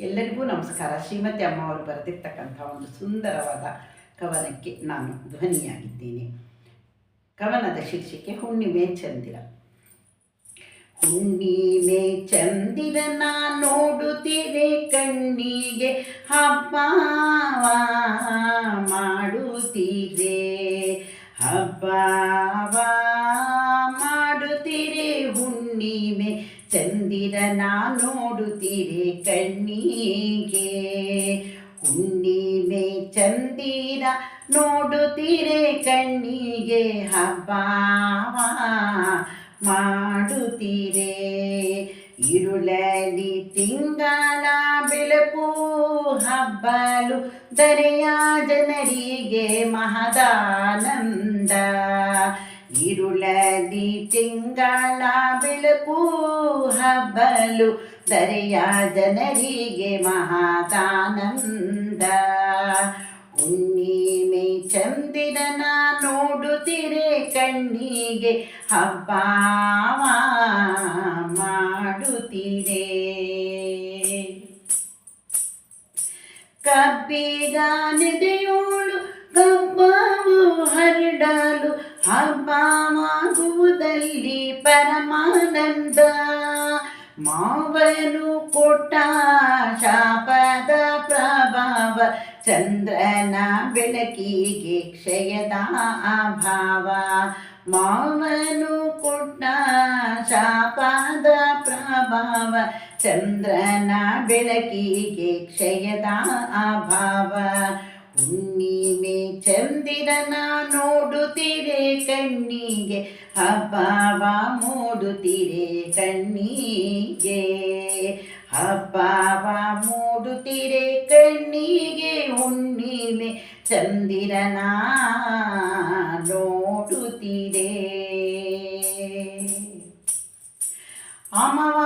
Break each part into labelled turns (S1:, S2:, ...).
S1: ಎಲ್ಲರಿಗೂ ನಮಸ್ಕಾರ. ಶ್ರೀಮತಿ ಅಮ್ಮ ಅವರು ಬರೆದಿರ್ತಕ್ಕಂಥ ಒಂದು ಸುಂದರವಾದ ಕವನಕ್ಕೆ ನಾನು ಧ್ವನಿಯಾಗಿದ್ದೇನೆ. ಕವನದ ಶೀರ್ಷಿಕೆ ಹುಣ್ಣಿಮೆ ಚಂದಿರ ಹುಣ್ಣಿಮೆ ಚಂದಿರ ನಾ ನೋಡುತ್ತಿದೆ ಕಣ್ಣಿಗೆ ಹಬ್ಬವ ಮಾಡುತ್ತಿದೆ ಹಬ್ಬವ ಮಾಡುತ್ತೀರೆ ಹುಣ್ಣಿಮೆ ಚಂದಿರನ ನೋಡುತ್ತೀರಿ ಕಣ್ಣಿಗೆ. ಹುಣ್ಣಿಮೆ ಚಂದಿರ ನೋಡುತ್ತೀರಿ ಕಣ್ಣಿಗೆ. ಹಬ್ಬ ಮಾಡುತ್ತೀರೆ. ಇರುಳಲಿ ತಿಂಗಳ ಬೆಳಕು ಹಬ್ಬಲು ದರೆಯ ಜನರಿಗೆ ಮಹದಾನಂದ. ಇರುಳಲಿ ತಿಂಗಳ ಬೆಳಕು ಹಬ್ಬಲು ದರೆಯ ಜನರಿಗೆ ಮಹಾತಾನಂದ ಹುಣ್ಣಿಮೆ ಚಂದಿರನ ನೋಡುತ್ತಿರೆ ಕಣ್ಣಿಗೆ ಹಬ್ಬ ಮಾಡುತ್ತಿರೆ ಕಬ್ಬವು ಹಬ್ಬವಾಗುವುದಲ್ಲಿ ಪರಮಾನಂದ. ಮಾವನು ಕೊಟ್ಟ ಶಾಪದ ಪ್ರಭಾವ, ಚಂದ್ರನ ಬೆಳಕಿಗೆ ಕ್ಷಯದ ಅಭಾವ. ಮಾವನು ಕೊಟ್ಟ ಶಾಪದ ಪ್ರಭಾವ, ಚಂದ್ರನ ಬೆಳಕಿಗೆ ಕ್ಷಯದ ಅಭಾವ. ಹುಣ್ಣಿಮೆ ಚಂದಿರನ ಕಣ್ಣಿಗೆ ಹಬ್ಬವ ಮೂಡುತ್ತಿರೆ ಕಣ್ಣಿಗೆ. ಹಬ್ಬವ ಮೂಡುತ್ತಿರೆ ಕಣ್ಣಿಗೆ ಹುಣ್ಣಿಮೆ ಚಂದಿರನ ನೋಡುತ್ತಿರೆ ಅಮಾವಾಸ್ಯೆ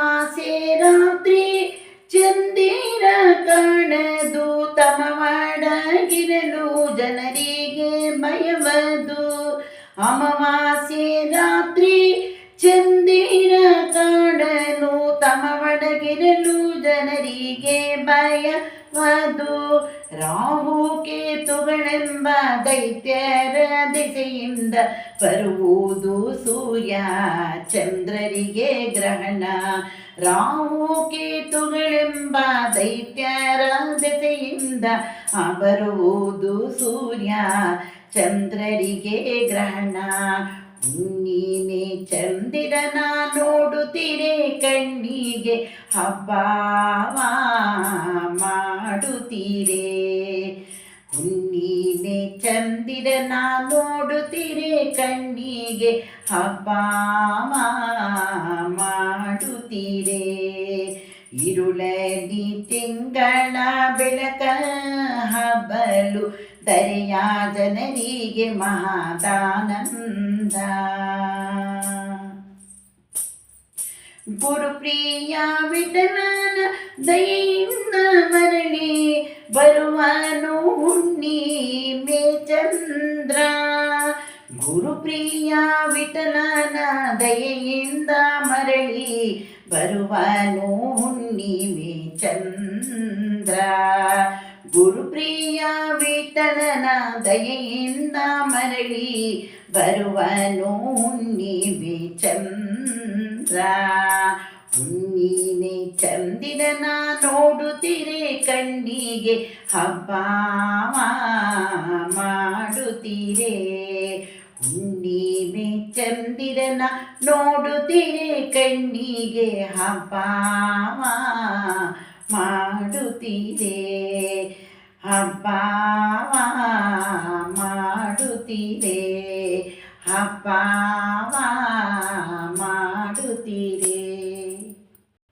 S1: ಅಮಾವಾಸ್ಯೆ ರಾತ್ರಿ ಚಂದಿರ ಕಾಣಲು ತಮವಡಗಿರಲು ಜನರಿಗೆ ಭಯವದು ರಾಹು ಕೇತುಗಳೆಂಬ ದೈತ್ಯರ ದಿಸೆಯಿಂದ ಬರುವುದು ಸೂರ್ಯ ಚಂದ್ರರಿಗೆ ಗ್ರಹಣ. ರಾಹು ಕೇತುಗಳೆಂಬ ದೈತ್ಯರ ದಿಸೆಯಿಂದ ಬರುವುದು ಸೂರ್ಯ ಚಂದ್ರರಿಗೆ ಗ್ರಹಣ. ಹುಣ್ಣಿಮೆ ಚಂದಿರನ ನೋಡುತ್ತೀರೆ, ಕಣ್ಣಿಗೆ ಹಬ್ಬ ಮಾಡುತ್ತೀರೆ. ಹುಣ್ಣಿಮೆ ಚಂದಿರನ ನೋಡುತ್ತೀರೆ, ಕಣ್ಣಿಗೆ ಹಬ್ಬ ಮಾಡುತ್ತೀರೆ. ಇರುಳಲಿ ತಿಂಗಳ ಬೆಳಕ ಹಬ್ಬಲು ದರೆಯ ಜನರಿಗೆ ಮಹಾದಾನಂದ. ಗುರುಪ್ರಿಯ ವಿಠಲನ ದಯಿಂದ ಮರಳಿ ಬರುವನು ಹುಣ್ಣಿಮೆ ಚಂದ್ರ ಗುರುಪ್ರಿಯ ವಿಠಲನ ದಯೆಯಿಂದ ಮರಳಿ ಬರುವನು ಹುಣ್ಣಿಮೆ ಚಂದ್ರ ಗುರುಪ್ರಿಯ ವಿಠಲನ ದಯೆಯಿಂದ ಮರಳಿ ಬರುವನು ಹುಣ್ಣಿಮೆ ಚಂದ್ರ. ಹುಣ್ಣಿಮೆ ಚಂದಿರನ ನೋಡುತ್ತಿರೆ ಕಣ್ಣಿಗೆ ಹಬ್ಬ ಮಾಡುತ್ತೀರೆ. ಹುಣ್ಣಿಮೆ ಚಂದಿರನ ನೋಡುತ್ತೀರೆ ಕಣ್ಣಿಗೆ ಹಬ್ಬ ಮಾಡುತ್ತೀರೆ. ಹಬ್ಬವ ಮಾಡುತ್ತೀರೆ ಹಬ್ಬವ ಮಾ